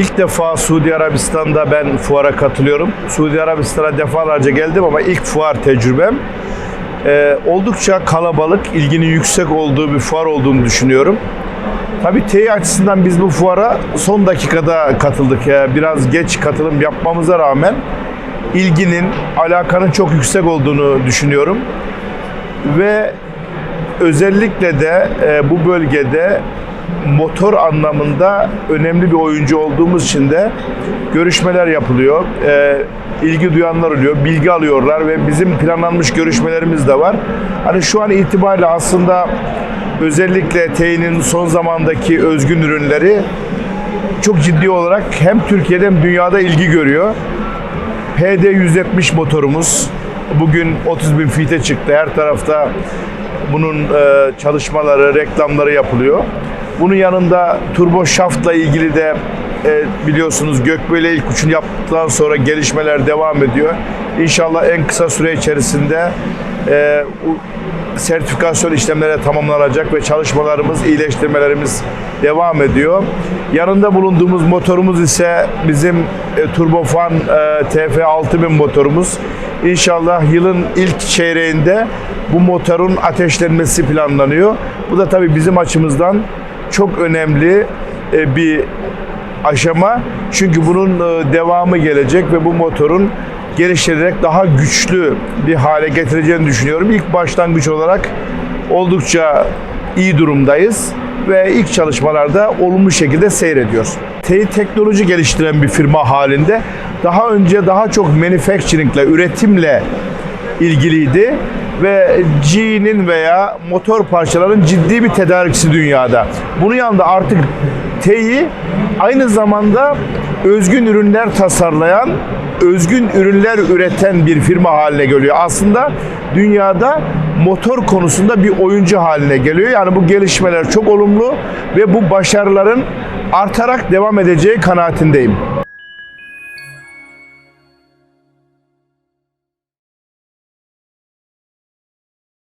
İlk defa Suudi Arabistan'da ben fuara katılıyorum. Suudi Arabistan'a defalarca geldim ama ilk fuar tecrübem. Ee, oldukça kalabalık, ilginin yüksek olduğu bir fuar olduğunu düşünüyorum. Tabii TEİ açısından biz bu fuara son dakikada katıldık. Ya. Biraz geç katılım yapmamıza rağmen ilginin, alakanın çok yüksek olduğunu düşünüyorum. Ve özellikle de e, bu bölgede motor anlamında önemli bir oyuncu olduğumuz için de görüşmeler yapılıyor. E, ilgi duyanlar oluyor, bilgi alıyorlar ve bizim planlanmış görüşmelerimiz de var. Hani şu an itibariyle aslında özellikle TEİ'nin son zamandaki özgün ürünleri çok ciddi olarak hem Türkiye'de hem dünyada ilgi görüyor. PD 170 motorumuz bugün 30 bin fite çıktı. Her tarafta bunun e, çalışmaları, reklamları yapılıyor. Bunun yanında turbo şaftla ilgili de e, biliyorsunuz Gökbey'le ilk uçunu yaptıktan sonra gelişmeler devam ediyor. İnşallah en kısa süre içerisinde e, sertifikasyon işlemleri tamamlanacak ve çalışmalarımız, iyileştirmelerimiz devam ediyor. Yanında bulunduğumuz motorumuz ise bizim e, turbofan e, TF6000 motorumuz. İnşallah yılın ilk çeyreğinde bu motorun ateşlenmesi planlanıyor. Bu da tabii bizim açımızdan çok önemli e, bir aşama. Çünkü bunun e, devamı gelecek ve bu motorun geliştirilerek daha güçlü bir hale getireceğini düşünüyorum. İlk başlangıç olarak oldukça iyi durumdayız ve ilk çalışmalarda olumlu şekilde seyrediyor. TEİ teknoloji geliştiren bir firma halinde daha önce daha çok manufacturing üretimle ilgiliydi ve G'nin veya motor parçaların ciddi bir tedarikçisi dünyada. Bunun yanında artık TEİ aynı zamanda özgün ürünler tasarlayan, özgün ürünler üreten bir firma haline geliyor. Aslında dünyada motor konusunda bir oyuncu haline geliyor. Yani bu gelişmeler çok olumlu ve bu başarıların artarak devam edeceği kanaatindeyim.